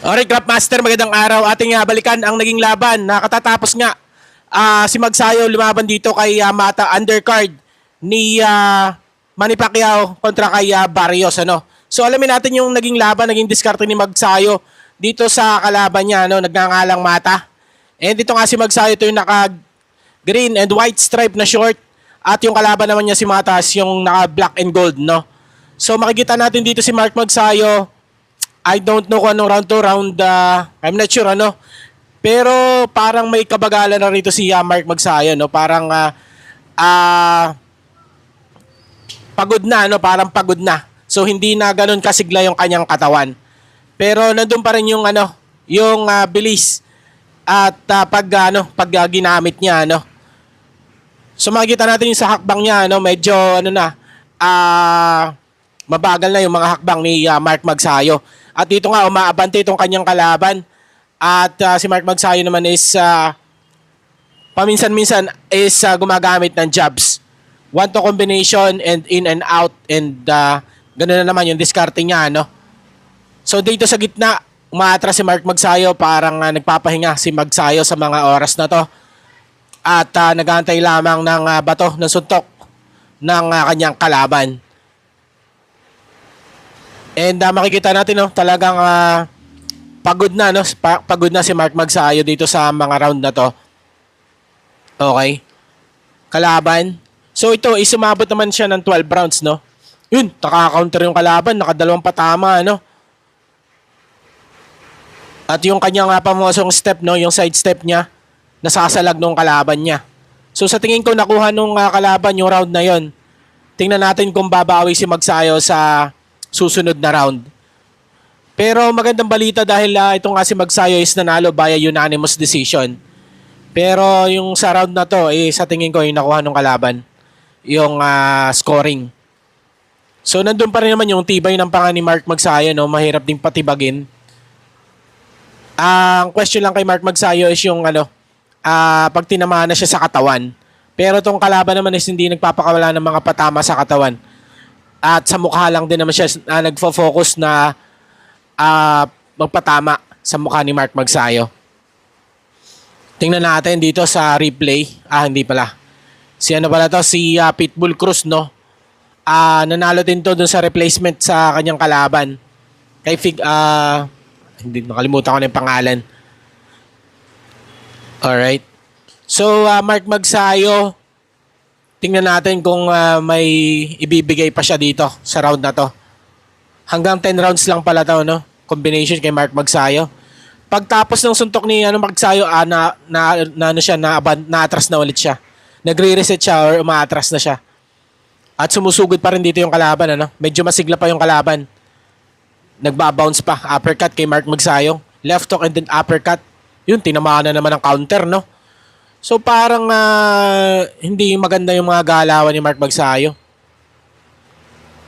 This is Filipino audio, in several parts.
Alright, Craftmaster, magandang araw. Ating uh, balikan ang naging laban. Nakatatapos nga ah, si Magsayo lumaban dito kay ah, Mata undercard ni ah, Manny Pacquiao kontra kay ah, Barrios. Ano? So alamin natin yung naging laban, naging diskarte ni Magsayo dito sa kalaban niya, no? nagngangalang Mata. And dito nga si Magsayo, ito yung naka green and white stripe na short. At yung kalaban naman niya si Matas, yung naka black and gold, no? So makikita natin dito si Mark Magsayo. I don't know kung anong round to round uh, I'm not sure ano. Pero parang may kabagalan na rito si uh, Mark Magsayo no. Parang ah ah, pagod na no, parang pagod na. So hindi na ganoon kasigla yung kanyang katawan. Pero nandun pa rin yung ano, yung ah, bilis at ah, pag ano, pag ah, ginamit niya ano. So makikita natin yung sa hakbang niya ano, medyo ano na ah mabagal na yung mga hakbang ni ah, Mark Magsayo. At dito nga umaabante itong kanyang kalaban. At ah, si Mark Magsayo naman is ah, paminsan-minsan is ah, gumagamit ng jabs. One to combination and in and out and uh, ganoon na naman yung diskarte niya no. So dito sa gitna, umaatras si Mark Magsayo, parang ah, nagpapahinga si Magsayo sa mga oras na to. At uh, nagantay lamang ng ah, bato ng suntok ng ah, kanyang kalaban. And ah, makikita natin no, talagang ah, pagod na no, Pa- pagod na si Mark Magsayo dito sa mga round na to. Okay. Kalaban. So ito, isumabot naman siya ng 12 rounds, no? Yun, nakaka-counter yung kalaban, nakadalawang patama, no? At yung kanyang uh, pamosong step, no, yung side step niya, nasasalag nung kalaban niya. So sa tingin ko nakuha nung ah, kalaban yung round na yon. Tingnan natin kung babawi si Magsayo sa susunod na round. Pero magandang balita dahil uh, itong nga si Magsayo is nanalo via unanimous decision. Pero yung sa round na to, eh, sa tingin ko yung nakuha ng kalaban. Yung ah, scoring. So nandun pa rin naman yung tibay ng panga ni Mark Magsayo, no? mahirap ding patibagin. Ang question lang kay Mark Magsayo is yung ano, ah pag tinamaan na siya sa katawan. Pero tong kalaban naman is hindi nagpapakawala ng mga patama sa katawan. At sa mukha lang din naman siya ah, nagfo-focus na ah, magpatama sa mukha ni Mark Magsayo. Tingnan natin dito sa replay. Ah, hindi pala. Si ano pala to? Si ah, Pitbull Cruz, no? Ah, nanalo din to dun sa replacement sa kanyang kalaban. Kay Fig, ah, hindi, nakalimutan ko na yung pangalan. Alright. So, ah, Mark Magsayo, tingnan natin kung ah, may ibibigay pa siya dito sa round na to. Hanggang 10 rounds lang pala to, no? Combination kay Mark Magsayo. Pagtapos ng suntok ni ano Magsayo, ah, na, na, na, ano siya, na, na-atras na ulit siya. Nagre-reset siya or umaatras na siya. At sumusugod pa rin dito yung kalaban, ano? Medyo masigla pa yung kalaban. Nagbabounce pa. Uppercut kay Mark Magsayo. Left hook and then uppercut. Yun, tinamaan na naman ang counter, no? So parang ah, hindi maganda yung mga galawan ni Mark Magsayo.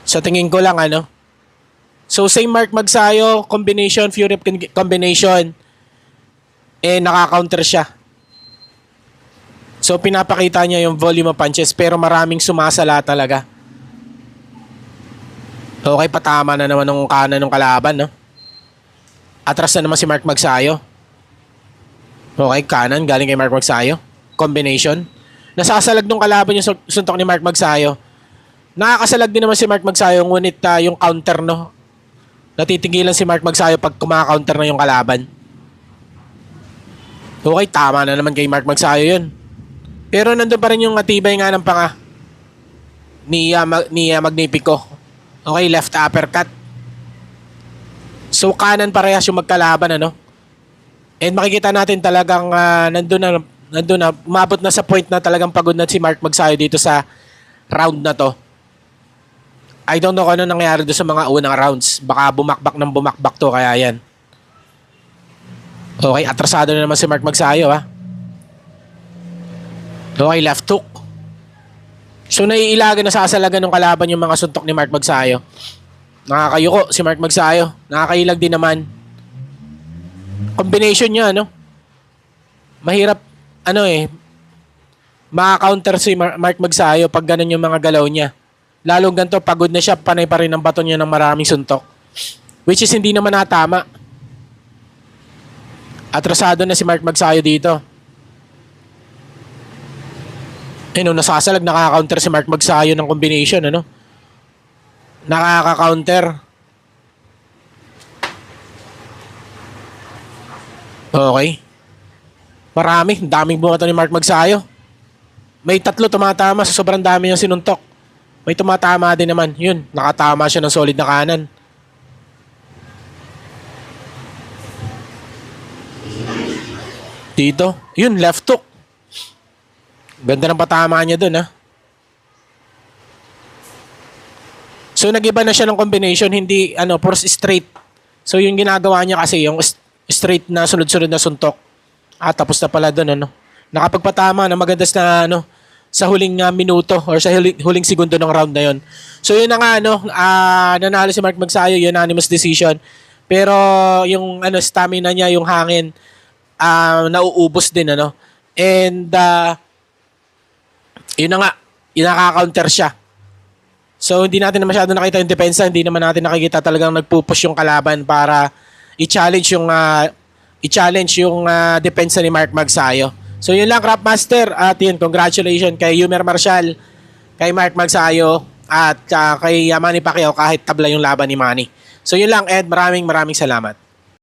Sa tingin ko lang, ano? So same Mark Magsayo, combination, Fury combination. Eh, naka-counter siya. So pinapakita niya yung volume of punches pero maraming sumasala talaga. Okay, patama na naman ng kanan ng kalaban, no? Atras na naman si Mark Magsayo. Okay, kanan galing kay Mark Magsayo. Combination. Nasasalag nung kalaban yung sun- suntok ni Mark Magsayo. Nakakasalag din naman si Mark Magsayo ngunit ah, yung counter, no? Natitigilan si Mark Magsayo pag kumaka-counter na yung kalaban. Okay, tama na naman kay Mark Magsayo yun. Pero nandun pa rin yung atibay nga ng panga ni, uh, Mag- ni ah, Magnifico. Okay, left uppercut. So kanan parehas yung magkalaban ano. And makikita natin talagang ah, nandun na nandun na umabot na sa point na talagang pagod na si Mark Magsayo dito sa round na to. I don't know kung ano nangyari doon sa mga unang rounds. Baka bumakbak ng bumakbak to kaya yan. Okay, atrasado na naman si Mark Magsayo ha. Okay, left hook. So naiilagan na sasalagan ng kalaban yung mga suntok ni Mark Magsayo. Nakakayuko si Mark Magsayo. Nakakailag din naman. Combination niya, ano? Mahirap, ano eh, maka-counter si Mar- Mark Magsayo pag ganun yung mga galaw niya. Lalong ganito, pagod na siya, panay pa rin ang baton niya ng maraming suntok. Which is hindi naman natama. Atrasado na si Mark Magsayo dito. Eh, no, nasasalag, nakaka-counter si Mark Magsayo ng combination, ano? Nakaka-counter. Okay. Marami. Daming bumato ni Mark Magsayo. May tatlo tumatama sa sobrang dami niyang sinuntok. May tumatama din naman. Yun, nakatama siya ng solid na kanan. Dito. Yun, left hook. Ganda ng patama niya dun, ha? So, nag-iba na siya ng combination. Hindi, ano, puro straight. So, yung ginagawa niya kasi, yung straight na sunod-sunod na suntok. Ah, tapos na pala dun, ano? Nakapagpatama na magandas na, ano, sa huling ah, minuto or sa huling, huling segundo ng round na yon. So, yun na nga, ano, ah, nanalo si Mark Magsayo, unanimous decision. Pero, yung, ano, stamina niya, yung hangin, ah, nauubos din, ano? And, ah, yun na nga, yun nakaka-counter siya. So, hindi natin na masyado nakita yung depensa, hindi naman natin nakikita talagang nagpupush yung kalaban para i-challenge yung ah, i-challenge yung ah, depensa ni Mark Magsayo. So, yun lang, Craftmaster. At yun, congratulations kay Yumer Marshall, kay Mark Magsayo, at ah, kay Manny Pacquiao kahit tabla yung laban ni Manny. So, yun lang, Ed. Maraming maraming salamat.